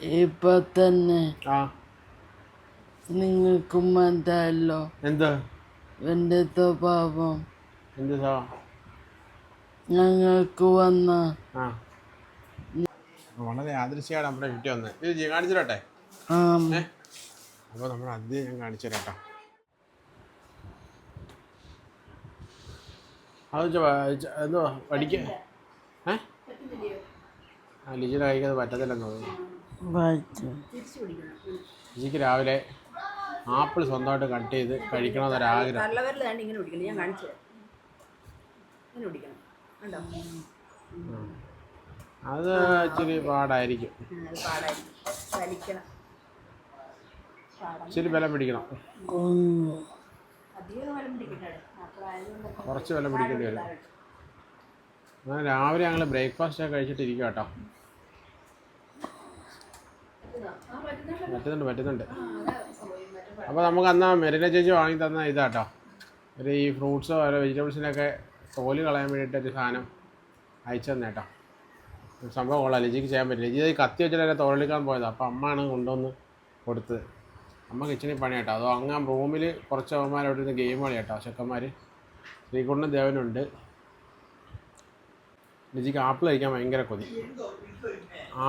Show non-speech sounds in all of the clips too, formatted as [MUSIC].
ഇപ്പൊ തന്നെ നിങ്ങൾക്കും മനസ്സിലല്ലോ എന്താ? എന്റെ സ്വഭാവം ഞങ്ങൾക്ക് വന്ന. വളരെ ആദൃശ്യമാണ് നമ്മുടെ കിട്ടി വന്നത് ഇത് കാണിച്ചു തരട്ടെ അപ്പോൾ നമ്മൾ ആദ്യം ഞാൻ കാണിച്ചു തരാം അത് എന്തോ പഠിക്ക ഏ? ആ ലിജിയുടെ കഴിക്കാതെ പറ്റത്തില്ലെന്ന് തോന്നുന്നു. വായിച്ചു ലിജിക്ക് രാവിലെ ആപ്പിൾ സ്വന്തമായിട്ട് കട്ട് ചെയ്ത് കഴിക്കണമെന്നൊരാഗ്രഹം. വേണ്ട ഇങ്ങനെ ഞാൻ കാണിച്ചു ഇങ്ങനെ കണ്ടോ? അത് ഇച്ചിരി പാടായിരിക്കും. ഇച്ചിരി ബലം പിടിക്കണം. കുറച്ച് ബലം പിടിക്കേണ്ടി വരും. അങ്ങനെ രാവിലെ ഞങ്ങൾ ബ്രേക്ക്ഫാസ്റ്റ് ഒക്കെ കഴിച്ചിട്ട് ഇരിക്കുക കേട്ടോ പറ്റുന്നുണ്ട് പറ്റുന്നുണ്ട്. അപ്പോൾ നമുക്ക് അന്ന് മെറിന ചേച്ചി വാങ്ങി തന്ന ഇതാട്ടോ. ഒരു ഈ ഫ്രൂട്ട്സോ ഓരോ വെജിറ്റബിൾസിനൊക്കെ തോൽ കളയാൻ വേണ്ടിയിട്ട് ഒരു സാധനം അയച്ചു തന്നേട്ടോ. സംഭവം കൊള്ളാം. ലജിക്ക് ചെയ്യാൻ പറ്റില്ല. ലജി കത്തി വെച്ചിട്ട് എന്നെ തോലെടുക്കാൻ പോയത്. അപ്പോൾ അമ്മയാണ് കൊണ്ടുവന്ന് കൊടുത്തത്. അമ്മ കിച്ചണിൽ പണി കേട്ടോ അതോ അങ്ങ് റൂമിൽ കുറച്ച് അവന്മാരോട് ഇരുന്ന് ഗെയിം കളി കേട്ടോ ചെക്കന്മാർ ശ്രീകുണ്ണൻ ദേവനുണ്ട് ലജിക്ക് ആപ്പിൾ കഴിക്കാൻ ഭയങ്കര കൊതി.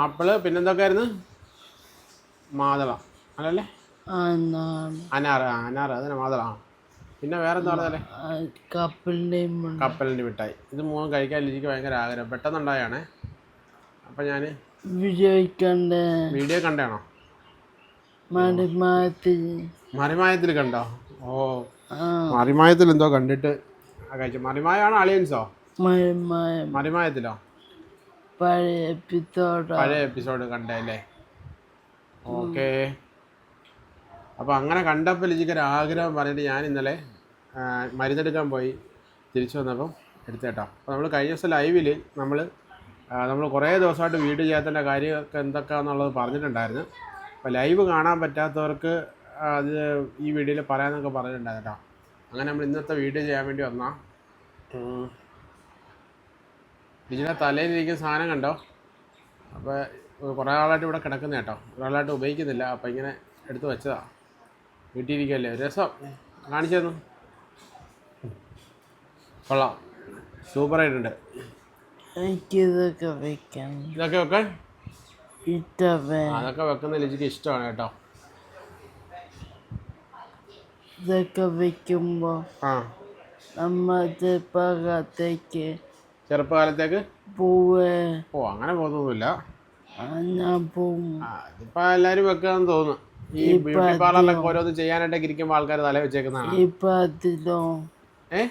ആപ്പിൾ പിന്നെന്തൊക്കെയായിരുന്നു? മാതള അല്ലല്ലേ അനാർ അനാറ് ആ അനാറ് അതിനെ മാതള ആ. പിന്നെ വേറെ എന്താ പറഞ്ഞാലേ കപ്പലിന്റെയും കപ്പലിന്റെ മിഠായി. ഇത് മൂന്നും കഴിക്കാൻ ലിജിക്ക് ഭയങ്കര ആഗ്രഹം. പെട്ടെന്നുണ്ടായാണേ. അപ്പം ഞാൻ വിജയിക്കണ്ട വീഡിയോ കണ്ടാണോ മറിമായത്തിൽ. കണ്ടോ? ഓ. മറിമായത്തിൽ എന്തോ കണ്ടിട്ട് കഴിച്ചു. മറിമായാണോ അളിയൻസോ? മറിമായത്തിലോ? പഴയ എപ്പിസോഡ്. പഴയ എപ്പിസോഡ് കണ്ടല്ലേ ഓക്കെ. അപ്പോൾ അങ്ങനെ കണ്ടപ്പോൾ ലിജിക്ക് ഒരു ആഗ്രഹം പറഞ്ഞിട്ട് ഞാൻ ഇന്നലെ മരുന്നെടുക്കാൻ പോയി. തിരിച്ചു വന്നപ്പം എടുത്തേട്ടോ. അപ്പോൾ നമ്മൾ കഴിഞ്ഞ ദിവസം ലൈവിൽ നമ്മൾ നമ്മൾ കുറേ ദിവസമായിട്ട് വീഡിയോ ചെയ്യാത്തതിന്റെ കാര്യമൊക്കെ എന്തൊക്കെയാണെന്നുള്ളത് പറഞ്ഞിട്ടുണ്ടായിരുന്നു. അപ്പോൾ ലൈവ് കാണാൻ പറ്റാത്തവർക്ക് അത് ഈ വീഡിയോയിൽ പറയാമെന്നൊക്കെ പറഞ്ഞിട്ടുണ്ടായിരുന്നു കേട്ടോ. അങ്ങനെ നമ്മൾ ഇന്നത്തെ വീഡിയോ ചെയ്യാൻ വേണ്ടി വന്നാൽ ലിജിയുടെ തലയിലിരിക്കുന്ന സാധനം കണ്ടോ? അപ്പോൾ കുറേ ആളായിട്ട് ഇവിടെ കിടക്കുന്ന കേട്ടോ. ഒരാളായിട്ട് ഉപയോഗിക്കുന്നില്ല. അപ്പോൾ ഇങ്ങനെ എടുത്ത് വെച്ചതാണ് വീട്ടിലിരിക്കല്ലേ രസം. കാണിച്ചു തന്നു കൊള്ളാം സൂപ്പറായിട്ടുണ്ട് എനിക്കിതൊക്കെ ഇതൊക്കെ വെക്കാൻ. അതൊക്കെ വെക്കുന്ന എനിക്ക് ഇഷ്ടമാണ് കേട്ടോ. ഇതൊക്കെ വെക്കുമ്പോൾ ആ. ഭാഗത്തേക്ക് ചെറുപ്പകാലത്തേക്ക്? പോവേ. ഓ അങ്ങനെ പോകുന്നൊന്നുമില്ല. ഞാൻ പോവും ആ ഇതിപ്പോൾ എല്ലാവരും വെക്കാന്ന് തോന്നുന്നു. ഈ ബ്യൂട്ടി പാർലറിലൊക്കെ ഓരോന്ന് ചെയ്യാനായിട്ടൊക്കെ ഇരിക്കുമ്പോൾ ആൾക്കാർ തല വെച്ചേക്കുന്നതാണ്. ഇപ്പം അതിലോ ഏ?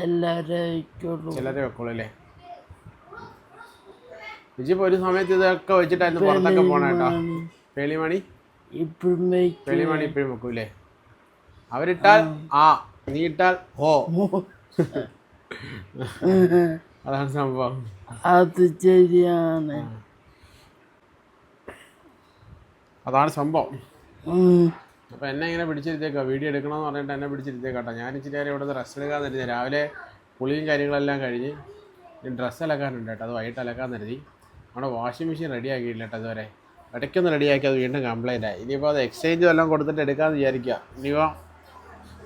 എല്ലാവരും ചിലരെ വെക്കുള്ളൂ അല്ലേ ലിജിപ്പോൾ ഒരു സമയത്ത് ഇതൊക്കെ വെച്ചിട്ടായിരുന്നു പുറത്തൊക്കെ പോണേട്ടോ പേളിമണി പേളിമണി ഇപ്പോഴും വെക്കൂലേ? അവരിട്ടാൽ ആ. നീ ഇട്ടാൽ ഓ [LAUGHS] അതാണ് സംഭവം. അത് ശരിയാണ്. അതാണ് സംഭവം. അപ്പം അപ്പോൾ എന്നെ ഇങ്ങനെ പിടിച്ചിരുത്തേക്കോ വീഡിയോ എടുക്കണമെന്ന് പറഞ്ഞിട്ട് എന്നെ പിടിച്ചിരുത്തേക്കോട്ടോ ഞാൻ ഇച്ചിരി നേരം ഇവിടുന്ന് റെസ്റ്റ് എടുക്കാൻ തരുന്നത് രാവിലെ കുളിയും കാര്യങ്ങളെല്ലാം കഴിഞ്ഞ് ഡ്രസ്സ് അലക്കാനുണ്ട് കേട്ടോ. അത് വൈകിട്ട് അലക്കാൻ കരുതി നമ്മുടെ വാഷിംഗ് മെഷീൻ റെഡി ആക്കിയില്ല കേട്ടോ അതുവരെ ഇടയ്ക്കൊന്ന് റെഡിയാക്കി അത് വീണ്ടും കംപ്ലൈന്റ് ആയി. ഇനിയിപ്പോൾ അത് എക്സ്ചേഞ്ച് വല്ലതും കൊടുത്തിട്ട് എടുക്കാമെന്ന് വിചാരിക്കുക ഇനിയിപ്പോൾ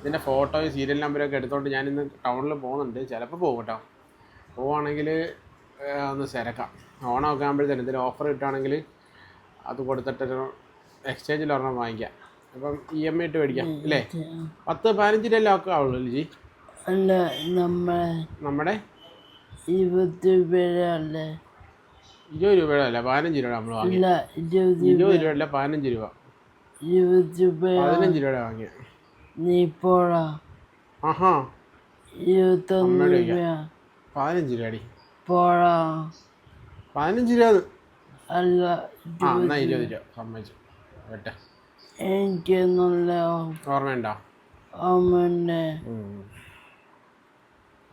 ഇതിന്റെ ഫോട്ടോയും സീരിയൽ നമ്പരൊക്കെ എടുത്തുകൊണ്ട് ഞാൻ ഇന്ന് ടൗണിൽ പോകുന്നുണ്ട്. ചിലപ്പോൾ പോകും കേട്ടോ. പോവുകയാണെങ്കിൽ ഒന്ന് സെരക്കാം. ഓണമൊക്കെ ആകുമ്പോഴത്തേനും ഇതിൽ ഓഫർ കിട്ടുകയാണെങ്കിൽ അത് കൊടുത്തിട്ടൊരു എക്സ്ചേഞ്ചിൽ ഒരെണ്ണം വാങ്ങിക്കാം. അപ്പം ഇ എം ഐ ഇട്ട് മേടിക്കാം അല്ലേ? പത്ത് പതിനഞ്ച് രൂപ ഒക്കെ ആവുള്ളൂ ജി അല്ല നമ്മ നമ്മുടെ? ഇരുപത്തി പേരല്ലേ ഇരുപത് രൂപയുടെ അല്ല? പതിനഞ്ച് രൂപ നമ്മൾ വാങ്ങി ഇരുപത് ഇരുപത് രൂപ. അല്ല? പതിനഞ്ച് രൂപ. ഇരുപത്തി രൂപ പതിനഞ്ച് രൂപയുടെ വാങ്ങിയ നീ പോടാ. ആഹാ. ഇരുപത്തൊന്ന് രൂപ പതിനഞ്ച് രൂപയടി. പോടാ. പതിനഞ്ച് രൂപ. അല്ല ആ എന്നാ ഇരുപത് രൂപ. സമ്മതിച്ചു. എനിക്ക് നല്ല ഓർമ്മയുണ്ടോ?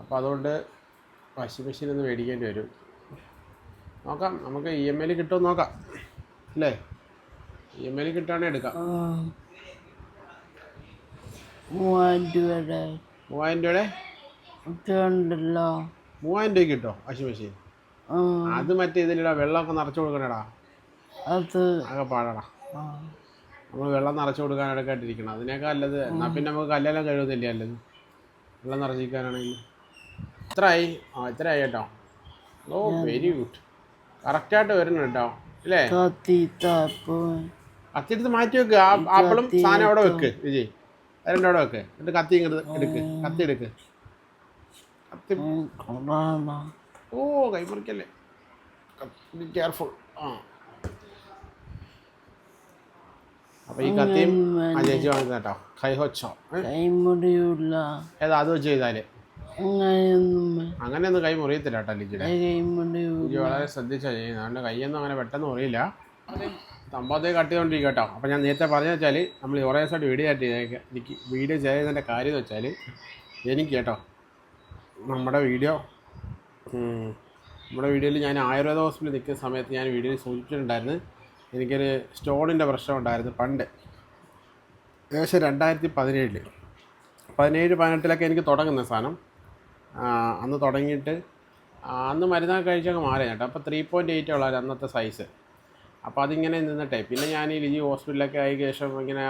അപ്പോൾ അതുകൊണ്ട് വാഷിംഗ് മെഷീൻ ഒന്ന് മേടിക്കേണ്ടി വരും. നോക്കാം നമുക്ക് ഇ എം ഐയിൽ കിട്ടുമോ നോക്കാം. അല്ലേ? ഇ എം ഐയിൽ കിട്ടുകയാണെങ്കിൽ എടുക്കാം. മൂവായിരം രൂപയുടെ. മൂവായിരം രൂപയുടെ? ഉണ്ടല്ലോ മൂവായിരം രൂപയ്ക്ക് കിട്ടോ വാഷിംഗ് മെഷീൻ അത് മറ്റേ ഇതിലിടാ വെള്ളമൊക്കെ നിറച്ചു കൊടുക്കണേടാ. അത് ആകെ പാടാടാ. നമ്മൾ വെള്ളം നിറച്ചു എടുക്കാണ്ടിരിക്കണം അതിനേക്കാൾ നല്ലത് എന്നാൽ പിന്നെ നമുക്ക് കല്ലെല്ലാം കഴുകുന്നില്ല അല്ലത് വെള്ളം നിറച്ചിരിക്കാനാണെങ്കിൽ. എത്രയായി ആ എത്രയായി കേട്ടോ. ഓ വെരി ഗുഡ് കറക്റ്റായിട്ട് വരുന്നു കേട്ടോ. അല്ലേ കത്തിയെടുത്ത് മാറ്റി വെക്ക്. ആ ആപ്പിളും സാധനം അവിടെ വെക്ക് വിജയ്. അതിന്റെ അവിടെ വെക്ക്. എന്നിട്ട് കത്തി ഇങ്ങോട്ട് എടുക്ക്. കത്തി എടുക്ക്. കത്തി ഓ കൈമുറിക്കല്ലേ? കെയർഫുൾ ആ. അപ്പോൾ ഈ കത്തിയും ആ ചേച്ചി വാങ്ങുന്ന കേട്ടോ. കൈഹൊച്ചോ? കൈമുറിയില്ല ഏതാ അത് വെച്ച് ചെയ്താൽ അങ്ങനെയൊന്നും കൈ മുറിയത്തില്ല കേട്ടോ ലിജിയുടെ. ലിജി വളരെ ശ്രദ്ധിച്ചാ ചെയ്യുന്നത്. അതുകൊണ്ട് കൈയൊന്നും അങ്ങനെ പെട്ടെന്ന് മുറിയില്ല. സംഭവത്തെ കട്ടിക്കൊണ്ടിരിക്കും കേട്ടോ അപ്പോൾ ഞാൻ നേരത്തെ പറഞ്ഞു വെച്ചാൽ നമ്മൾ കുറേ ദിവസമായിട്ട് വീഡിയോ ആയിട്ട് ചെയ്തേക്ക- എനിക്ക് വീഡിയോ ചെയ്യുന്നതിന്റെ കാര്യം എന്ന് വെച്ചാൽ എനിക്ക് കേട്ടോ നമ്മുടെ വീഡിയോ നമ്മുടെ വീഡിയോയിൽ ഞാൻ ആയുർവേദ ഹോസ്പിറ്റലിൽ നിൽക്കുന്ന സമയത്ത് ഞാൻ വീഡിയോയിൽ സൂചിപ്പിച്ചിട്ടുണ്ടായിരുന്നു. എനിക്കൊരു സ്റ്റോണിന്റെ പ്രശ്നം ഉണ്ടായിരുന്നു പണ്ട്. ഏകദേശം രണ്ടായിരത്തി പതിനേഴിൽ പതിനേഴ് പതിനെട്ടിലൊക്കെ എനിക്ക് തുടങ്ങുന്ന സാധനം. അന്ന് തുടങ്ങിയിട്ട് അന്ന് മരുന്നൊക്കെ കഴിച്ചൊക്കെ മാറി കേട്ടോ. അപ്പോൾ ത്രീ പോയിന്റ് എയ്റ്റ് ഉള്ളായിരുന്നു അന്നത്തെ സൈസ് അപ്പോൾ അതിങ്ങനെ നിന്നിട്ടേ. പിന്നെ ഞാൻ ഈ ലിജി ഹോസ്പിറ്റലൊക്കെ ആയി ശേഷം ഇങ്ങനെ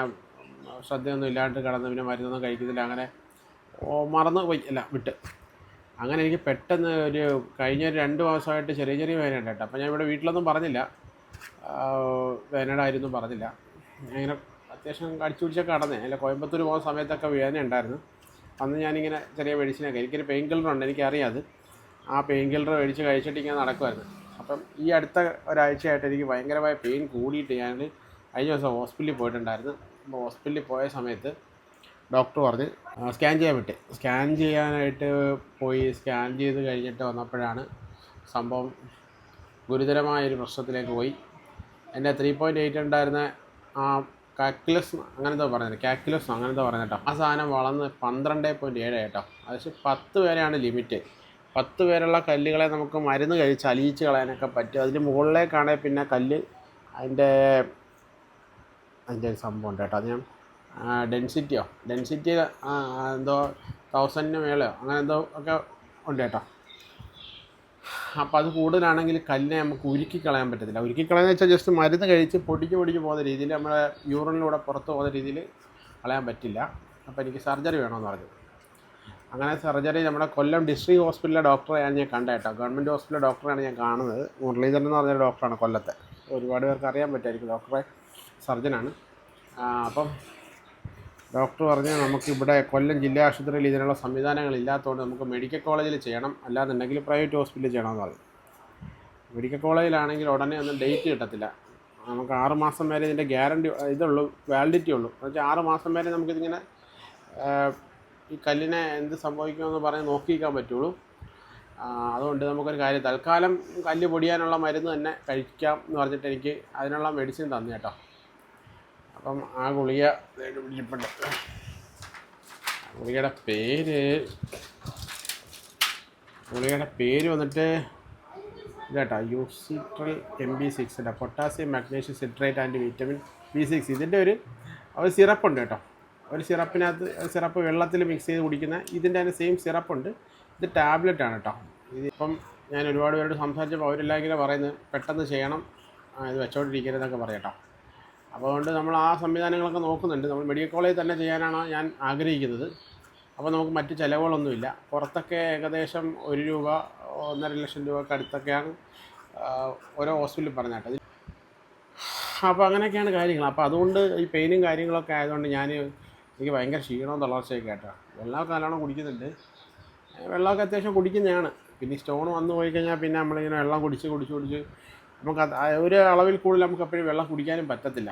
ശ്രദ്ധയൊന്നും ഇല്ലാണ്ട് കിടന്ന് പിന്നെ മരുന്നൊന്നും കഴിക്കുന്നില്ല. അങ്ങനെ മറന്നു പോയി. അല്ല വിട്ട്. അങ്ങനെ എനിക്ക് പെട്ടെന്ന് ഒരു കഴിഞ്ഞ ഒരു രണ്ട് മാസമായിട്ട് ചെറിയ ചെറിയ വേദന ഉണ്ട് കേട്ടോ. അപ്പോൾ ഞാൻ ഇവിടെ വീട്ടിലൊന്നും പറഞ്ഞില്ല. കാര്യമൊന്നും പറഞ്ഞില്ല. ഇങ്ങനെ അത്യാവശ്യം കടിച്ചു പിടിച്ചൊക്കെ കടന്നേ അല്ല കോയമ്പത്തൂർ പോകുന്ന സമയത്തൊക്കെ വേദന ഉണ്ടായിരുന്നു. അന്ന് ഞാനിങ്ങനെ ചെറിയ മെഡിസിനൊക്കെ എനിക്കൊരു പെയിൻ കില്ലർ ഉണ്ട് എനിക്കറിയാം അത് ആ പെയിൻ കില്ലർ മേടിച്ച് കഴിച്ചിട്ട് ഇങ്ങനെ നടക്കുമായിരുന്നു അപ്പം ഈ അടുത്ത ഒരാഴ്ചയായിട്ട് എനിക്ക് ഭയങ്കരമായ പെയിൻ കൂടിയിട്ട് ഞാൻ കഴിഞ്ഞ ദിവസം ഹോസ്പിറ്റലിൽ പോയിട്ടുണ്ടായിരുന്നു. അപ്പോൾ ഹോസ്പിറ്റലിൽ പോയ സമയത്ത് ഡോക്ടർ പറഞ്ഞ് സ്കാൻ ചെയ്യാൻ വിട്ട്. സ്കാൻ ചെയ്യാനായിട്ട് പോയി സ്കാൻ ചെയ്ത് കഴിഞ്ഞിട്ട് വന്നപ്പോഴാണ് സംഭവം ഗുരുതരമായ ഒരു പ്രശ്നത്തിലേക്ക് പോയി. എന്റെ ത്രീ പോയിന്റ് എയ്റ്റ് ഉണ്ടായിരുന്ന ആ കാക്കുലസ് അങ്ങനത്തെ പറഞ്ഞത് കാക്കുലസ് അങ്ങനത്തെ പറഞ്ഞ കേട്ടോ. ആ സാധനം വളർന്ന് പന്ത്രണ്ട് പോയിന്റ് ഏഴ് കേട്ടോ അത് പത്ത് പേരെയാണ് ലിമിറ്റ് പത്ത് പേരുള്ള കല്ലുകളെ നമുക്ക് മരുന്ന് കഴിച്ച് അലിയിച്ച് കളയാനൊക്കെ പറ്റും. അതിന് മുകളിലേക്കാണെങ്കിൽ പിന്നെ കല്ല് അതിന്റെ അതിന്റെ ഒരു സംഭവം ഉണ്ട് കേട്ടോ. അത് ഞാൻ ഡെൻസിറ്റിയോ ഡെൻസിറ്റി എന്തോ തൗസൻഡിന് മേലെയോ അങ്ങനെ എന്തോ ഒക്കെ ഉണ്ട് കേട്ടോ. അപ്പോൾ അത് കൂടുതലാണെങ്കിൽ കല്ലിനെ നമുക്ക് ഉരുക്കി കളയാൻ പറ്റത്തില്ല. ഉരുക്കി കളയാന്ന് വെച്ചാൽ ജസ്റ്റ് മരുന്ന് കഴിച്ച് പൊടിക്ക് പൊടിക്ക് പോകുന്ന രീതിയിൽ നമ്മുടെ യൂറിനിലൂടെ പുറത്ത് പോകുന്ന രീതിയിൽ കളയാൻ പറ്റില്ല. അപ്പോൾ എനിക്ക് സർജറി വേണമെന്ന് പറഞ്ഞു. അങ്ങനെ സർജറി നമ്മുടെ കൊല്ലം ഡിസ്ട്രിക്ട് ഹോസ്പിറ്റലിലെ ഡോക്ടറെയാണ് ഞാൻ കണ്ടത് കേട്ടോ. ഗവൺമെന്റ് ഹോസ്പിറ്റലിലെ ഡോക്ടറെയാണ് ഞാൻ കാണുന്നത്. മുരളീധരൻ എന്ന് പറഞ്ഞൊരു ഡോക്ടറാണ് കൊല്ലത്തെ. ഒരുപാട് പേർക്ക് അറിയാൻ പറ്റുമായിരിക്കും. ഡോക്ടറെ സർജനാണ് അപ്പം ഡോക്ടർ പറഞ്ഞ് നമുക്ക് ഇവിടെ കൊല്ലം ജില്ലാ ആശുപത്രിയിൽ ഇതിനുള്ള സംവിധാനങ്ങൾ ഇല്ലാത്തതുകൊണ്ട് നമുക്ക് മെഡിക്കൽ കോളേജിൽ ചെയ്യണം. അല്ലാന്നുണ്ടെങ്കിൽ പ്രൈവറ്റ് ഹോസ്പിറ്റലിൽ ചെയ്യണമെന്ന് പറഞ്ഞു. മെഡിക്കൽ കോളേജിലാണെങ്കിൽ ഉടനെ ഒന്നും ഡേറ്റ് കിട്ടത്തില്ല. നമുക്ക് ആറ് മാസം വരെ ഇതിന്റെ ഗ്യാരണ്ടി ഇതുള്ളൂ വാലിഡിറ്റി ഉള്ളൂ. എന്ന് വെച്ചാൽ ആറ് മാസം വരെ നമുക്കിതിങ്ങനെ ഈ കല്ലിനെ എന്ത് സംഭവിക്കുമെന്ന് പറഞ്ഞ് നോക്കിയിരിക്കാൻ പറ്റുള്ളൂ. അതുകൊണ്ട് നമുക്കൊരു കാര്യം തൽക്കാലം കല്ല് പൊടിയാനുള്ള മരുന്ന് തന്നെ കഴിക്കാം എന്ന് പറഞ്ഞിട്ട് എനിക്ക് അതിനുള്ള മെഡിസിൻ തന്നു കേട്ടോ. അപ്പം ആ ഗുളിക ഇരിപ്പുണ്ട് ഗുളികയുടെ പേര് ഗുളികയുടെ പേര് വന്നിട്ട് ഇതാട്ടോ യൂസിട്രൽ എം ബി സിക്സ് അല്ല potassium magnesium citrate and vitamin B six ഇതിന്റെ ഒരു ഒരു സിറപ്പുണ്ട് കേട്ടോ. ഒരു സിറപ്പിനകത്ത് സിറപ്പ് വെള്ളത്തിൽ മിക്സ് ചെയ്ത് കുടിക്കുന്ന ഇതിന്റെ തന്നെ സെയിം സിറപ്പുണ്ട്. ഇത് ടാബ്ലറ്റ് ആണ് കേട്ടോ. ഇതിപ്പം ഞാൻ ഒരുപാട് പേരോട് സംസാരിച്ചപ്പോൾ അവരെല്ലാം ഇങ്ങനെ പറയുന്നത് പെട്ടെന്ന് ചെയ്യണം ഇത് വെച്ചോണ്ടിരിക്കരുതെന്നൊക്കെ പറയാം അപ്പോൾ അതുകൊണ്ട് നമ്മൾ ആ സംവിധാനങ്ങളൊക്കെ നോക്കുന്നുണ്ട്. നമ്മൾ മെഡിക്കൽ കോളേജിൽ തന്നെ ചെയ്യാനാണ് ഞാൻ ആഗ്രഹിക്കുന്നത്. അപ്പോൾ നമുക്ക് മറ്റ് ചിലവുകളൊന്നുമില്ല. പുറത്തൊക്കെ ഏകദേശം ഒരു രൂപ ഒന്നര ലക്ഷം രൂപയ്ക്ക് അടുത്തൊക്കെയാണ് ഓരോ ഹോസ്പിറ്റലിൽ പറഞ്ഞിട്ട് അപ്പോൾ അങ്ങനെയൊക്കെയാണ് കാര്യങ്ങൾ. അപ്പോൾ അതുകൊണ്ട് ഈ പെയിനും കാര്യങ്ങളൊക്കെ ആയതുകൊണ്ട് ഞാൻ എനിക്ക് ഭയങ്കര ക്ഷീണവും തളർച്ചയൊക്കെ ആയിട്ടോ വെള്ളമൊക്കെ നല്ലോണം കുടിക്കുന്നുണ്ട്. വെള്ളമൊക്കെ അത്യാവശ്യം കുടിക്കുന്നതാണ്. പിന്നെ സ്റ്റോൺ വന്നു പോയി കഴിഞ്ഞാൽ പിന്നെ നമ്മളിങ്ങനെ വെള്ളം കുടിച്ച് കുടിച്ച് കുടിച്ച് നമുക്ക് ഒരു അളവിൽ കൂടുതൽ നമുക്ക് എപ്പോഴും വെള്ളം കുടിക്കാനും പറ്റത്തില്ല.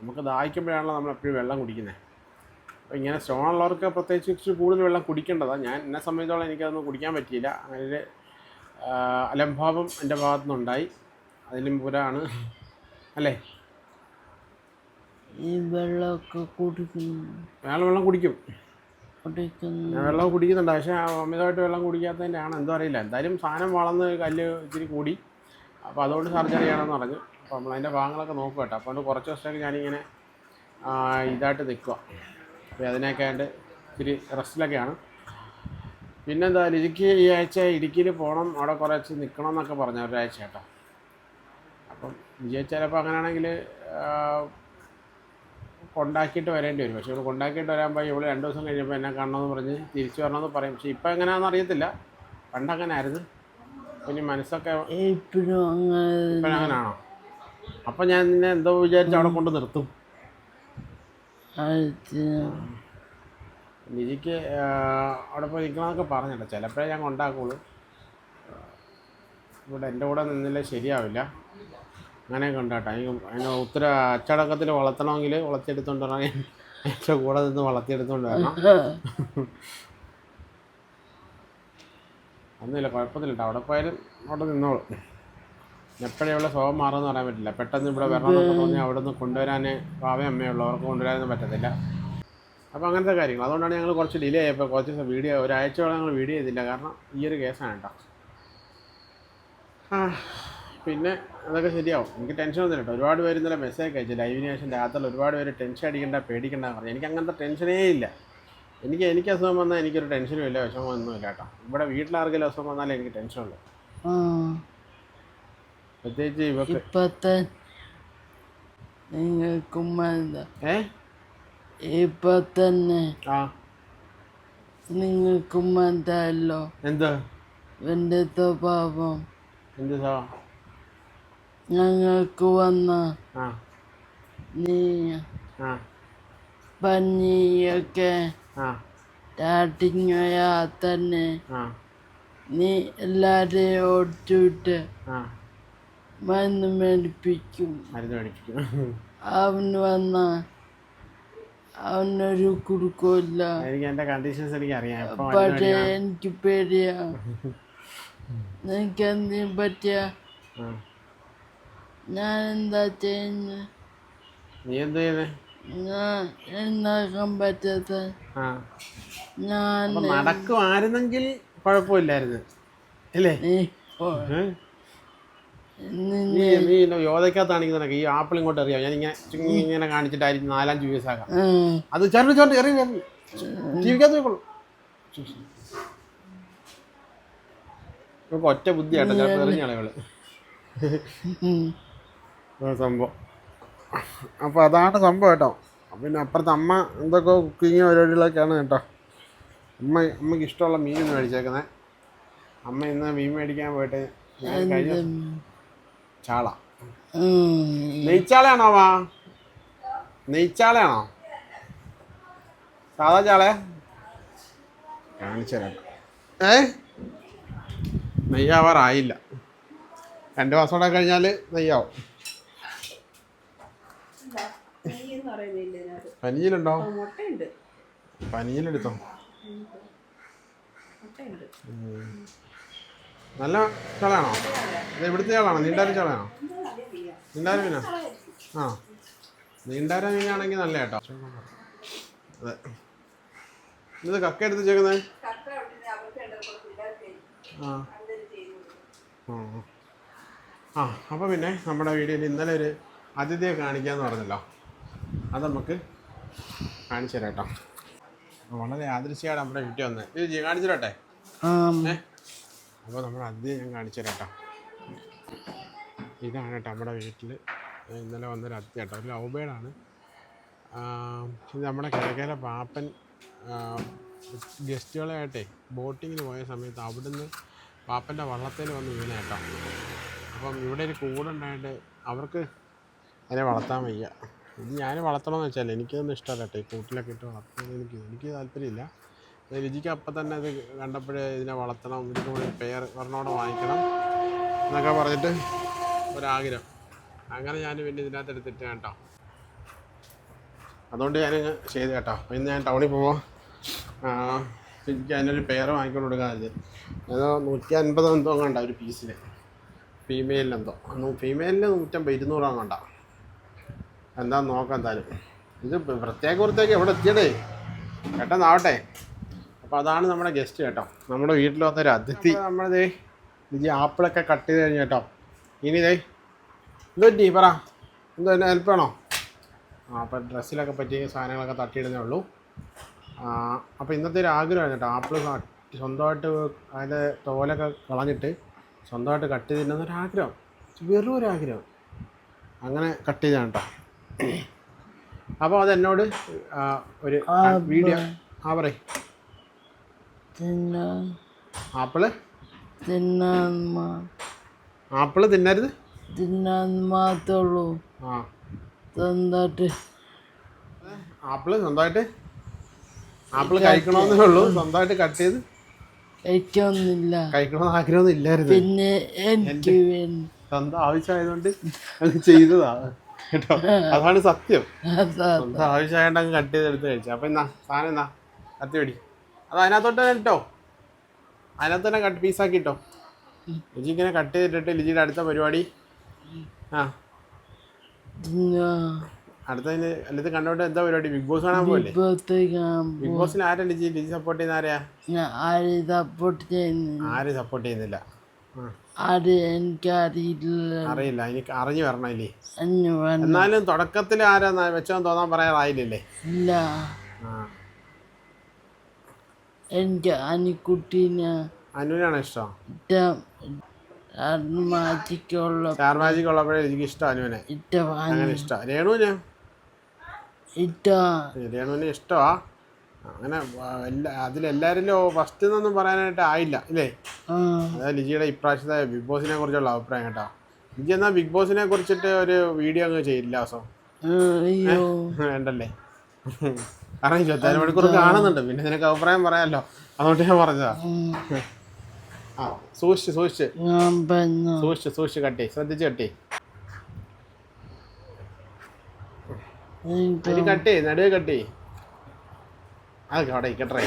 നമുക്ക് ദാഹിക്കുമ്പോഴാണല്ലോ നമ്മൾ എപ്പോഴും വെള്ളം കുടിക്കുന്നത് അപ്പോൾ ഇങ്ങനെ സ്റ്റോണുള്ളവർക്ക് പ്രത്യേകിച്ച് ഇച്ചിരി കൂടുതൽ വെള്ളം കുടിക്കേണ്ടതാണ് ഞാൻ എന്നെ സംബന്ധിച്ചോളം എനിക്കതൊന്നും കുടിക്കാൻ പറ്റിയില്ല. അങ്ങനെ ഒരു അലംഭാവം എന്റെ ഭാഗത്തു നിന്നുണ്ടായി അതിലും പുരാണ്. അല്ലേ? ഈ വെള്ളമൊക്കെ കുടിക്കും. അയാൾ വെള്ളം കുടിക്കും. ഞാൻ വെള്ളം കുടിക്കുന്നുണ്ട്. പക്ഷേ അമിതമായിട്ട് വെള്ളം കുടിക്കാത്തതിന്റെ ആണ് എന്തോ അറിയില്ല. എന്തായാലും സാധനം വളർന്ന് കല്ല് ഇച്ചിരി കൂടി. അപ്പോൾ അതുകൊണ്ട് സർജറി ചെയ്യണമെന്ന് പറഞ്ഞു. അപ്പോൾ നമ്മളതിന്റെ ഭാഗങ്ങളൊക്കെ നോക്കുക കേട്ടോ. അപ്പോൾ കുറച്ച് ദിവസത്തേക്ക് ഞാനിങ്ങനെ ഇതായിട്ട് നിൽക്കുക അപ്പോൾ അതിനൊക്കെ ആയിട്ട് ഇച്ചിരി റെസ്റ്റിലൊക്കെയാണ്. പിന്നെന്താ ലിജിക്ക് ഈ ആഴ്ച ഇടുക്കിയിൽ പോകണം അവിടെ കുറച്ച് നിൽക്കണം എന്നൊക്കെ പറഞ്ഞു ഒരാഴ്ച കേട്ടോ. അപ്പം വിജയിച്ചാലപ്പോൾ ചിലപ്പോൾ അങ്ങനെയാണെങ്കിൽ കൊണ്ടാക്കിയിട്ട് വരേണ്ടി വരും. പക്ഷേ ഇവിടെ കൊണ്ടാക്കിയിട്ട് വരാൻ പോയി ഇവിടെ രണ്ട് ദിവസം കഴിഞ്ഞപ്പോൾ എന്നെ കാണണമെന്ന് പറഞ്ഞ് തിരിച്ചു വരണമെന്ന് പറയും. പക്ഷേ ഇപ്പം എങ്ങനെയാണെന്ന് അറിയത്തില്ല. പണ്ടങ്ങനെ ആയിരുന്നു പിന്നെ മനസ്സൊക്കെ ഇപ്പോഴും അങ്ങനെ അങ്ങനെയാണോ അപ്പം ഞാൻ നിന്നെ എന്തോ വിചാരിച്ച് അവിടെ കൊണ്ട് നിർത്തും. നിധിക്ക് അവിടെ പോയി നിൽക്കണമെന്നൊക്കെ പറഞ്ഞിട്ട് ചിലപ്പോഴേ ഞാൻ കൊണ്ടാക്കുള്ളൂ. ഇവിടെ എന്റെ കൂടെ നിന്നില്ലേ ശരിയാവില്ല. അങ്ങനെ കണ്ടാട്ടെ. അതിന് അതിന് ഒത്തിരി അച്ചടക്കത്തിൽ വളർത്തണമെങ്കിൽ വളർത്തിയെടുത്തോണ്ട് വരണം. എന്റെ കൂടെ നിന്ന് വളർത്തിയെടുത്തോണ്ട് വരണം. ഒന്നുമില്ല കുഴപ്പമൊന്നുമില്ല കേട്ടോ. അവിടെ പോയാലും അവിടെ നിന്നോളും. എപ്പോഴും ഇവിടെ സ്വഭാവം മാറുമെന്ന് പറയാൻ പറ്റില്ല. പെട്ടെന്ന് ഇവിടെ വരണമെന്നൊക്കെ തോന്നി അവിടെ നിന്ന് കൊണ്ടുവരാൻ ഭാവം അമ്മയുള്ളവർക്ക് കൊണ്ടുവരാനൊന്നും പറ്റത്തില്ല. അപ്പോൾ അങ്ങനത്തെ കാര്യങ്ങൾ. അതുകൊണ്ടാണ് ഞങ്ങൾ കുറച്ച് ഡിലേ ആയപ്പോൾ കുറച്ച് ദിവസം വീഡിയോ ഒരാഴ്ചയോളം ഞങ്ങൾ വീഡിയോ ചെയ്തില്ല. കാരണം ഈ ഒരു കേസാണ് കേട്ടോ. പിന്നെ അതൊക്കെ ശരിയാവും. എനിക്ക് ടെൻഷൻ ഒന്നും കേട്ടോ. ഒരുപാട് പേര് ഇന്നലെ മെസ്സേജ് അയച്ചു. ലൈവിന് ശേഷം രാത്രി ഒരുപാട് പേര് ടെൻഷൻ അടിക്കണ്ട പേടിക്കണ്ട പറഞ്ഞു. എനിക്ക് അങ്ങനത്തെ ടെൻഷനേ ഇല്ല. എനിക്ക് എനിക്ക് അസുഖം വന്നാൽ എനിക്കൊരു ടെൻഷനും ഇല്ല വിഷമമൊന്നുമില്ല കേട്ടോ. ഇവിടെ വീട്ടിലാർക്കെങ്കിലും അസുഖം വന്നാലേ എനിക്ക് ടെൻഷനുള്ളൂ പ്രത്യേകിച്ച് ഇവക്ക് ഇപ്പത്തെ നിങ്ങൾക്കും വേണ്ട. ഏ? ഇപ്പൊ തന്നെ ആ. നിങ്ങൾക്കും വേണ്ടല്ലോ. എന്താ? എന്റെ സ്വഭാവം എന്ത് സാ ഞങ്ങൾക്ക് വന്ന ആ. നീ ആ. പനിയൊക്കെ ആ. സ്റ്റാർട്ടിങ്ങായാ തന്നെ ആ. നീ എല്ലാരെയും ഓടിച്ചുവിട്ട് ആ. മരുന്ന് മേടിപ്പിക്കും മരുന്ന് മേടിപ്പിക്കും. അവന് വന്ന അവനൊരു കുടുക്കില്ല എനിക്ക് എന്റെ കണ്ടീഷൻസ് എനിക്ക് അറിയാം. പക്ഷേ എനിക്ക് പേടിയാ. നിനക്ക് എന്തിനും പറ്റിയ? ഞാൻ എന്താ ചെയ്യുന്നത് നീ എന്താ ചെയ്യുന്നേ? ഞാൻ എന്താക്കാൻ പറ്റാത്ത? ഞാൻ നടക്കുമായിരുന്നെങ്കിൽ കുഴപ്പമില്ലായിരുന്നു. അല്ലേ നീ? നീ യോധയ്ക്കകത്താണെങ്കിൽ നിനക്ക് ഈ ആപ്പിൾ ഇങ്ങോട്ട് അറിയാം ഞാൻ ഇങ്ങനെ ചുങ്ങി ഇങ്ങനെ കാണിച്ചിട്ടായിരിക്കും നാലഞ്ച് ആക്കാം. അത് ചേർന്ന് ചേർന്ന് എറി ജീവിക്കാത്ത നോക്കുള്ളൂ നമുക്ക് ഒറ്റ ബുദ്ധിയാട്ടോ ചിലപ്പോൾ എറിഞ്ഞ ആളുകൾ. സംഭവം. അപ്പോൾ അതാണ് സംഭവം കേട്ടോ. പിന്നെ അപ്പുറത്ത് അമ്മ എന്തൊക്കെ കുക്കിങ് പരിപാടികളൊക്കെയാണ് കേട്ടോ. അമ്മ അമ്മയ്ക്ക് ഇഷ്ടമുള്ള മീൻ മേടിച്ചേക്കുന്നത് അമ്മ ഇന്ന് മീൻ മേടിക്കാൻ പോയിട്ട് ഞാൻ കഴിഞ്ഞ ചാള. നെയ്ച്ചാളയാണോ വാ? നെയ്ച്ചാളയാണോ? സാധാ ചാളയാ കാണിച്ചു തരാം. ഏ? നെയ്യാവാറായില്ല. രണ്ട് മാസം കൂടെ കഴിഞ്ഞാൽ നെയ്യാവും. പനിയിലുണ്ടോ മുട്ടയുണ്ട്. പനിയിലെടുത്തോ മുട്ടയുണ്ട്. നല്ല ചളയാണോ? ഇത് ഇവിടുത്തെ ആളാണോ നീണ്ടാരം ചളയാണോ? നീണ്ടാരം മീനാ ആ. നീണ്ടാരം മീനാണെങ്കിൽ നല്ല കേട്ടോ. അതെ. ഇത് കക്ക എടുത്ത് ചേക്കുന്നത് ആ. ആ അപ്പോൾ പിന്നെ നമ്മുടെ വീഡിയോയിൽ ഇന്നലെ ഒരു അതിഥിയെ കാണിക്കാമെന്ന് പറഞ്ഞല്ലോ. അത് നമുക്ക് കാണിച്ചു തരാം കേട്ടോ. വളരെ ആദൃശ്യമാണ് നമ്മുടെ വീട്ടിൽ വന്നത് ഇത് കാണിച്ചു തരട്ടെ? അപ്പോൾ നമ്മൾ അത് ഞാൻ കാണിച്ചു തരാം കേട്ടോ ഇതാണ് കേട്ടോ നമ്മുടെ വീട്ടിൽ ഇന്നലെ വന്നൊരു അത്തി കേട്ടോ ഒരു ലവ് ബേഡാണ് ഇത് നമ്മുടെ കിഴക്കേലെ പാപ്പൻ ഗസ്റ്റുകളായിട്ടേ ബോട്ടിങ്ങിന് പോയ സമയത്ത് അവിടുന്ന് പാപ്പന്റെ വള്ളത്തിൽ വന്ന് വീണ കേട്ടോ. അപ്പം ഇവിടെ ഒരു കൂടുണ്ടായിട്ട് അവർക്ക് അതിനെ വളർത്താൻ വയ്യ. ഇത് ഞാൻ വളർത്തണമെന്ന് വെച്ചാൽ എനിക്കതൊന്നും ഇഷ്ടമല്ല കേട്ടോ ഈ കൂട്ടിലൊക്കെ ഇട്ട് വളർത്തുന്നത് എനിക്ക് എനിക്ക് താല്പര്യമില്ല. രുചിക്ക് അപ്പം തന്നെ ഇത് കണ്ടപ്പോഴേ ഇതിനെ വളർത്തണം. ഇതിന് കൂടി പേർ ഒരെണ്ണോടെ വാങ്ങിക്കണം എന്നൊക്കെ പറഞ്ഞിട്ട് ഒരാഗ്രഹം. അങ്ങനെ ഞാൻ പിന്നെ ഇതിനകത്ത് എടുത്തിട്ട് കേട്ടോ. അതുകൊണ്ട് ഞാൻ ചെയ്ത് കേട്ടോ. ഇന്ന് ഞാൻ ടൗണിൽ പോകുമ്പോൾ എനിക്ക് അതിനൊരു പേർ വാങ്ങിക്കൊണ്ട് കൊടുക്കാതെ ഏതോ നൂറ്റി അൻപത് എന്തോ കണ്ട ഒരു പീസിന്. ഫീമെയിലിനെന്തോ ഫീമെയിലിന് നൂറ്റമ്പത് ഇരുന്നൂറാണ് കണ്ട എന്താ നോക്കാം എന്തായാലും. ഇത് പ്രത്യേക പുറത്തേക്ക് എവിടെ എത്തിയടേ? പെട്ടെന്നാവട്ടെ. അപ്പോൾ അതാണ് നമ്മുടെ ഗസ്റ്റ് കേട്ടോ. നമ്മുടെ വീട്ടിൽ വന്നൊരു അതിഥി. നമ്മളിതേ ഇത് ആപ്പിളൊക്കെ കട്ട് ചെയ്ത് കഴിഞ്ഞു കേട്ടോ. ഇനി ദേ എന്തോ പറ്റി പറ. എന്തോ എന്നെ ഹെൽപ്പ് വേണോ ആ അപ്പം ഡ്രസ്സിലൊക്കെ പറ്റിയ സാധനങ്ങളൊക്കെ തട്ടിയിടുന്നേ ഉള്ളൂ. അപ്പോൾ ഇന്നത്തെ ഒരു ആഗ്രഹമാണ് കേട്ടോ. ആപ്പിൾ സ്വന്തമായിട്ട് അതിന്റെ തോലൊക്കെ കളഞ്ഞിട്ട് സ്വന്തമായിട്ട് കട്ട് ചെയ്ത് ഒരാഗ്രഹം വെറും ഒരു ആഗ്രഹം. അങ്ങനെ കട്ട് ചെയ്താണ് കേട്ടോ. അപ്പോൾ അതെന്നോട് ഒരു വീഡിയോ ആ പറയും. തിന്നാൻ ആപ്പിൾ? തിന്നാൻ ആപ്പിൾ തിന്നരുത്. തിന്നാൻ മാത്രമുള്ളൂ ആ. സ്വന്തമായിട്ട് ആപ്പിൾ സ്വന്തമായിട്ട് ആപ്പിൾ കഴിക്കണമെന്നേ ഉള്ളൂ. സ്വന്തമായിട്ട് കട്ട് ചെയ്ത്? കഴിക്കൊന്നുമില്ല കഴിക്കണമെന്ന് ആഗ്രഹമൊന്നും ഇല്ലായിരുന്നു. പിന്നെ എനിക്ക് വേണ്ടി സ്വന്തം ആവശ്യമായതുകൊണ്ട് അങ്ങ് ചെയ്തതാ. കേട്ടോ? അതാണ് സത്യം. അതാ സ്വന്തം ആവശ്യമായിട്ട് അങ്ങ് കട്ട് ചെയ്തെടുത്ത് കഴിച്ചു. അപ്പൊ എന്നാ സാധനം എന്നാ കത്തി പിടി. അത് അതിനകത്തോട്ട് തന്നെ ഇട്ടോ. അതിനകത്ത് തന്നെ കട്ട് പീസാക്കി ഇട്ടോ. ലിജി ഇങ്ങനെ കട്ട് ചെയ്തിട്ടിട്ട് ലിജിയുടെ അടുത്ത പരിപാടി. ആ. അടുത്തതിന് അല്ലത് കണ്ടോട്ട് എന്താ പരിപാടി? ബിഗ് ബോസ് കാണാൻ പോലെ ബിഗ് ബോസിൽ ആരാ ലിജി? ലിജി സപ്പോർട്ട് ചെയ്യുന്ന ആരെയാ ആരെയും സപ്പോർട്ട് ചെയ്യുന്നില്ല. ആരും സപ്പോർട്ട് ചെയ്യുന്നില്ല? അത് എനിക്ക് എനിക്കറിയില്ല. അറിയില്ല. എനിക്ക് അറിഞ്ഞു വരണില്ലേ എന്നാലും തുടക്കത്തിൽ ആരാ വെച്ചോന്ന് തോന്നാൻ പറയാറായില്ലേ ഇല്ല. ആ. എനിക്ക് അനിക്കുട്ടീനെ അനുവിനാണ് ഇഷ്ടം? ഇഷ്ടം മാറ്റിക്കുള്ള സ്റ്റാർ മാജിക് ഉള്ളപ്പോഴേ എനിക്ക് ഇഷ്ടം അനുവിനെ അങ്ങനെ ഇഷ്ടം. രേണുവിന്? ഇഷ്ടമാ അങ്ങനെ എല്ലാ അതിലെല്ലാവരിലും ഫസ്റ്റ് എന്നൊന്നും പറയാനായിട്ട് ആയില്ല അല്ലേ അതാ ലിജിയുടെ ഇപ്രാവശ്യത്തെ ബിഗ് ബോസിനെ കുറിച്ചുള്ള അഭിപ്രായം കേട്ടോ. ലിജി എന്നാ ബിഗ് ബോസിനെ കുറിച്ചിട്ട് ഒരു വീഡിയോ അങ്ങ് ചെയ്യില്ല ദിവസം വേണ്ടല്ലേ? കാരണം ഇരുപത്തിനാല് മണിക്കൂർ കാണുന്നുണ്ട്. പിന്നെ നിനക്ക് അഭിപ്രായം പറയാമല്ലോ അതുകൊണ്ട് ഞാൻ പറഞ്ഞതാ. ആ സൂക്ഷിച്ച് സൂക്ഷിച്ച്. സൂക്ഷിച്ച് സൂക്ഷിച്ച് കട്ടി. ശ്രദ്ധിച്ച് കട്ടി. കട്ടി നടുവ് കട്ടി. അതൊക്കെ അവിടെ ഇക്കട്ടെ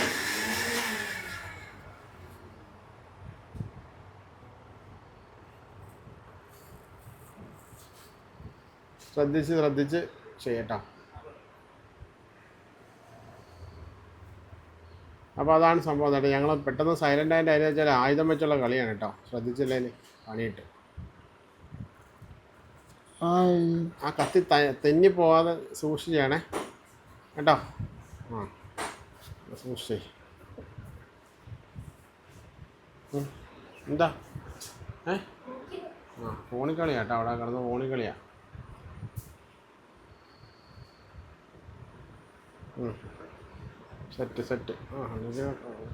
ശ്രദ്ധിച്ച് ശ്രദ്ധിച്ച് ചെയ്യട്ടോ. അപ്പോൾ അതാണ് സംഭവം. കേട്ടോ ഞങ്ങൾ പെട്ടെന്ന് സൈലന്റ് ആയിട്ട് കാര്യം വെച്ചാൽ ആയുധം വെച്ചുള്ള കളിയാണ് കേട്ടോ. ശ്രദ്ധിച്ചില്ലേ പണിയിട്ട്. ആ, കത്തി തെന്നി പോവാതെ സൂക്ഷിച്ചാണേ കേട്ടോ? ആ. സൂക്ഷിച്ച്. എന്താ? ഏ? ആ ഫോണിക്കളിയാ കേട്ടോ അവിടെ കിടന്ന് ഫോണിക്കളിയാ. Set set. ആ എനിക്ക്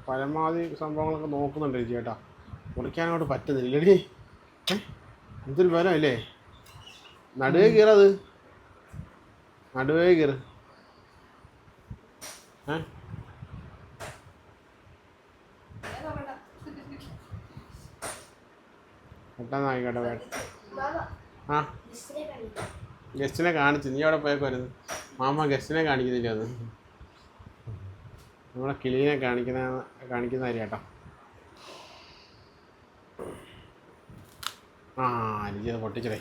പരമാവധി സംഭവങ്ങളൊക്കെ നോക്കുന്നുണ്ട് ചേച്ചി ചേട്ടാ കുളിക്കാനോട്ട് പറ്റുന്നില്ല എടി ഏഹ് എന്തൊരു ബലം അല്ലേ? നടുവേ കീറത് നടുവേ കീറ്. ഏ? പെട്ടെന്ന് ആയിക്കോട്ടെ വേ ആ. ഗസ്റ്റിനെ കാണിച്ചു. നീ അവിടെ പോയേക്കുമായിരുന്നു മാമ ഗസ്റ്റിനെ കാണിക്കുന്നില്ല അത്. നമ്മളെ കിളിനെ കാണിക്കുന്ന കാണിക്കുന്ന കാര്യം കേട്ടോ. ആ എനിക്കത് പൊട്ടിച്ചതേ.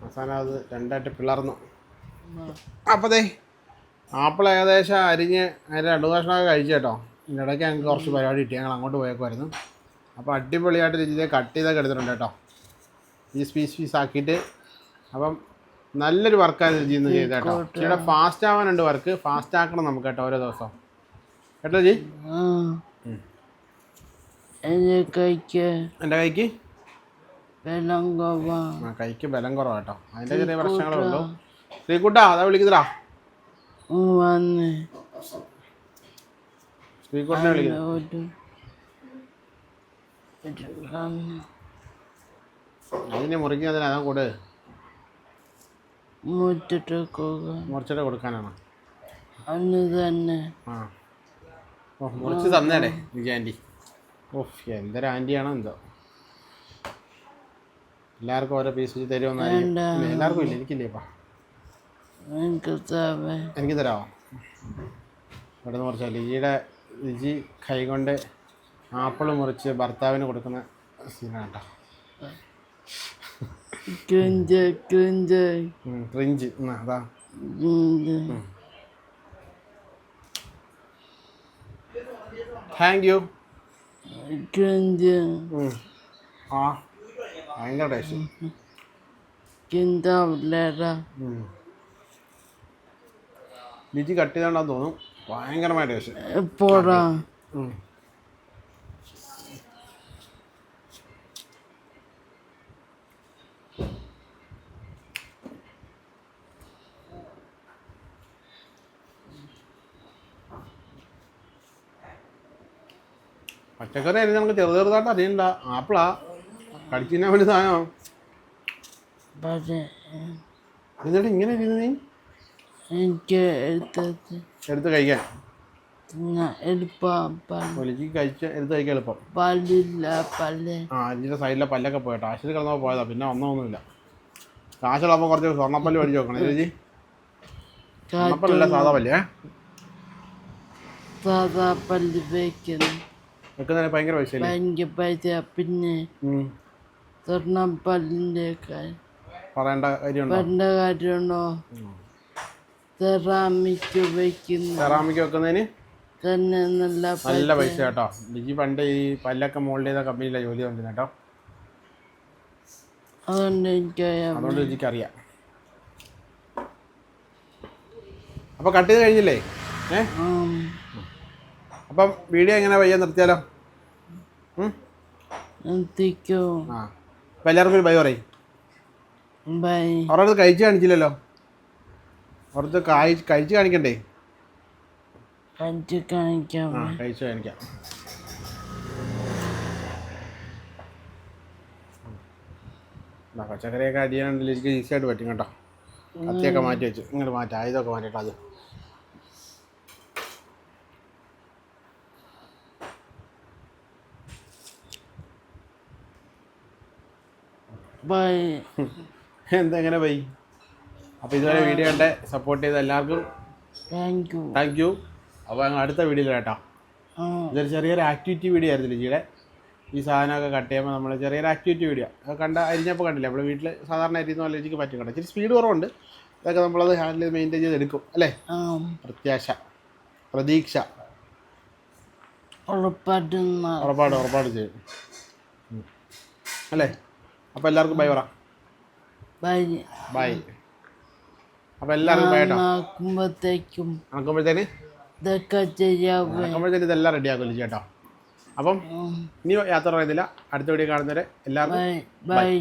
അവസാനം അത് രണ്ടായിട്ട് പിളർന്നു. അപ്പോൾ ദേ ആപ്പിൾ ഏകദേശം അരിഞ്ഞ് അതിന്റെ രണ്ട് കഷ്ണമൊക്കെ കഴിച്ചു കേട്ടോ. ഇതിന്റെ ഇടയ്ക്ക് ഞങ്ങൾക്ക് കുറച്ച് പരിപാടി കിട്ടി. ഞങ്ങൾ അങ്ങോട്ട് പോയേക്കുമായിരുന്നു അപ്പോൾ അടിപൊളിയായിട്ട് രീതിയിൽ കട്ട് ചെയ്തൊക്കെ എടുത്തിട്ടുണ്ട് കേട്ടോ. പീസ് പീസ് പീസ് ആക്കിയിട്ട്. അപ്പം നല്ലൊരു വർക്കാണ് രുചി ഇന്ന് ചെയ്തേട്ടോ ഇച്ചിരി ഫാസ്റ്റ് ആവാനുണ്ട് വർക്ക് ഫാസ്റ്റ് ആക്കണം നമുക്ക് കേട്ടോ ഓരോ ദിവസം. കേട്ടോ ജി? ആ. എന്റെ കൈക്ക് എന്റെ കൈക്ക് വെള്ളം കൊവാ ആ കൈക്ക് ബലം കുറവാ കേട്ടോ. അതിന്റെ ചെറിയ പ്രശ്നങ്ങളേ ഉള്ളൂ ശ്രീകുട്ടാ അതാ വിളിക്കുന്നതാ വന്ന്. ശ്രീകുട്ടനെ വിളിക്കുന്നു അതിനെ മുറിക്കുന്നതിന് അതാ കൂട്. കൊക മുറിച്ചിട്ട് കൊടുക്കാനാണ്. അന്ന് തന്നെ. ആ. മുറിച്ച് തന്നേടെ ആന്റി. ഓഫ് എന്തൊരു ആന്റിയാണോ എന്തോ. എല്ലാവർക്കും ഓരോ പീസ് വെച്ച് തരുമെന്നായിരിക്കും എല്ലാവർക്കും ഇല്ല എനിക്കില്ലേ എനിക്ക് എനിക്ക് തരാമോ ഇവിടെ നിന്ന് മുറിച്ചാൽ ലിജിയുടെ ലിജി കൈ കൊണ്ട് ആപ്പിൾ മുറിച്ച് ഭർത്താവിന് കൊടുക്കുന്ന സീനാണ് കേട്ടോ. Cringe cringe. ക്രിഞ്ച്. അതാ. താങ്ക് യു ക്രിഞ്ച് ആ ഭയങ്കര ടേസ്റ്റ് ലിജി കട്ട് ചെയ്തോണ്ടാന്ന് തോന്നും ഭയങ്കരമായ ടേസ്റ്റ് എപ്പോഴാ പച്ചക്കറി നമുക്ക് ചെറു ചെറുതായിട്ട് അറിയണ്ട ആപ്പിളാ കടിക്കുന്ന വലിയ സാധനം എന്നിട്ട് ഇങ്ങനെ ഇരുന്ന് നീ? എനിക്ക് എടുത്ത് കഴിക്കാൻ. ഒലിക്ക് കഴിച്ച എടുത്ത് കഴിക്കാൻ എളുപ്പം. പല്ലില്ല പല്ല് ആ സൈഡിലെ പല്ലൊക്കെ പോയിട്ട്. ആശുപത്രി കിടന്നപ്പോൾ പോയതാ. പിന്നെ വന്നൊന്നുമില്ല കാശുള്ളപ്പോൾ കുറച്ച് സ്വർണപ്പല്ല് മേടിച്ച് നോക്കണം ചേച്ചി സ്വർണപ്പല്ലല്ല സാധാ പല്ലേ സാധാ പല്ല് വയ്ക്കുന്നു വെക്കുന്നതിന് ഭയങ്കര പൈസ ഭയങ്കര പൈസ പിന്നെ ഉം. സ്വർണം പല്ലിന്റെ കാര്യം പറയേണ്ട കാര്യമുണ്ടോ? പണ്ട കാര്യമാണോ സെറാമിക് വയ്ക്കുന്നു സെറാമിക്ക് വെക്കുന്നതിന്? തന്നെ നല്ല നല്ല പൈസ. കേട്ടോ. ലിജി പണ്ട് ഈ പല്ലൊക്കെ മോൾഡ് ചെയ്ത കമ്പനിയിലെ ജോലി വന്നിരുന്നു കേട്ടോ. അതുകൊണ്ട് എനിക്കറിയാം അതുകൊണ്ട് ലിജിക്ക് അറിയാം അപ്പോൾ കട്ട് ചെയ്ത് കഴിഞ്ഞില്ലേ? ഏ. അപ്പം വീഡിയോ എങ്ങനെ വയ്യ നിർത്തിയാലോ? നിർത്തിക്കോ. ആ. എല്ലാവർക്കും ഒരു ബൈ പറയും. ബൈ കഴിച്ച് കാണിച്ചില്ലല്ലോ? കായ് കഴിച്ച് കാണിക്കണ്ടേ? കഞ്ചി കാണിക്കാം. ആ കഴിച്ച് കാണിക്കാം. പച്ചക്കറിയൊക്കെ അരിയാനുണ്ടെങ്കിൽ എനിക്ക് ഈസിയായിട്ട് പറ്റും കേട്ടോ. കത്തിയൊക്കെ മാറ്റി വെച്ചു. ഇങ്ങോട്ട് മാറ്റാം. ആയുധമൊക്കെ മാറ്റിട്ടോ അത്. ബൈ. എന്താ ബൈ? അപ്പോൾ ഇതുവരെ വീഡിയോ കണ്ട് സപ്പോർട്ട് ചെയ്ത എല്ലാവർക്കും താങ്ക് യു താങ്ക് യു അപ്പോൾ ഞങ്ങൾ അടുത്ത വീഡിയോയിൽ കേട്ടോ. ഇതൊരു ചെറിയൊരു ആക്ടിവിറ്റി വീഡിയോ ആയിരുന്നു ലിജിയുടെ ഈ സാധനമൊക്കെ കട്ട് ചെയ്യുമ്പോൾ നമ്മൾ ചെറിയൊരു ആക്ടിവിറ്റി വീഡിയോ കണ്ട അരിഞ്ഞപ്പോൾ കണ്ടില്ല? നമ്മൾ വീട്ടിൽ സാധാരണ അരിയുന്ന പോലെ ലിജിക്ക് പറ്റും കേട്ടോ. ഇച്ചിരി സ്പീഡ് കുറവുണ്ട്. ഇതൊക്കെ നമ്മളത് ഹാൻഡിൽ ചെയ്ത് മെയിന്റെയിൻ ചെയ്ത് എടുക്കും അല്ലേ? പ്രത്യാശ പ്രതീക്ഷ. ഉറപ്പായിട്ടും. ഉറപ്പാട് ഉറപ്പാട് ചെയ്യും. അല്ലേ? അപ്പോൾ എല്ലാവർക്കും ബൈ പറ. ബൈ ബൈ അപ്പോൾ എല്ലാവർക്കും ബൈ കേട്ടോ നാക്കുമ്പോഴത്തേക്കും നടക്കുമ്പോഴത്തേന് ഇതൊക്കെ ചെയ്യാവേ. നടക്കുമ്പോഴത്തേന് ഇതെല്ലാം റെഡിയാക്കും ലിജി കേട്ടോ അപ്പം ഇനി യാത്ര പറയുന്നില്ല. അടുത്ത വീഡിയോ കാണുന്നവരെ എല്ലാവർക്കും ബൈ